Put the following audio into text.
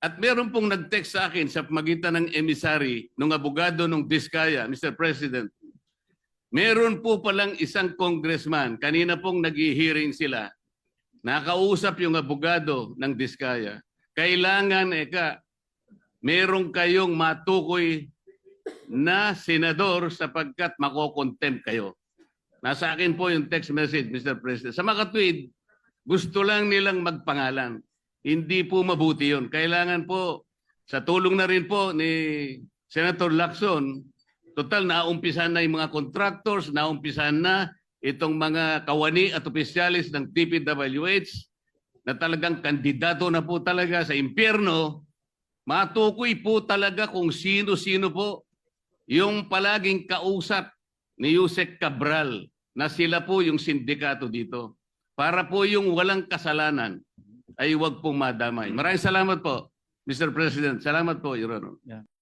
At meron pong nag-text sa akin sa magitan ng emissary ng abogado ng Diskaya, Mr. President. Meron po palang isang congressman, kanina pong nag-hearing sila, nakausap yung abogado ng Diskaya. Kailangan, eka, meron kayong matukoy na senador sapagkat makokontempt kayo. Nasa akin po yung text message, Mr. President. Sa mga tweet, gusto lang nilang magpangalan. Hindi po mabuti yun. Kailangan po, sa tulong na rin po ni Senator Lacson, total naumpisan na yung mga contractors, naumpisan na itong mga kawani at opisyalis ng TPWH na talagang kandidato na po talaga sa impyerno, matukoy po talaga kung sino-sino po yung palaging kausap ni Yusek Cabral na sila po yung sindikato dito. Para po yung walang kasalanan ay huwag pong madamay. Maraming salamat po, Mr. President. Salamat po, Your Honor.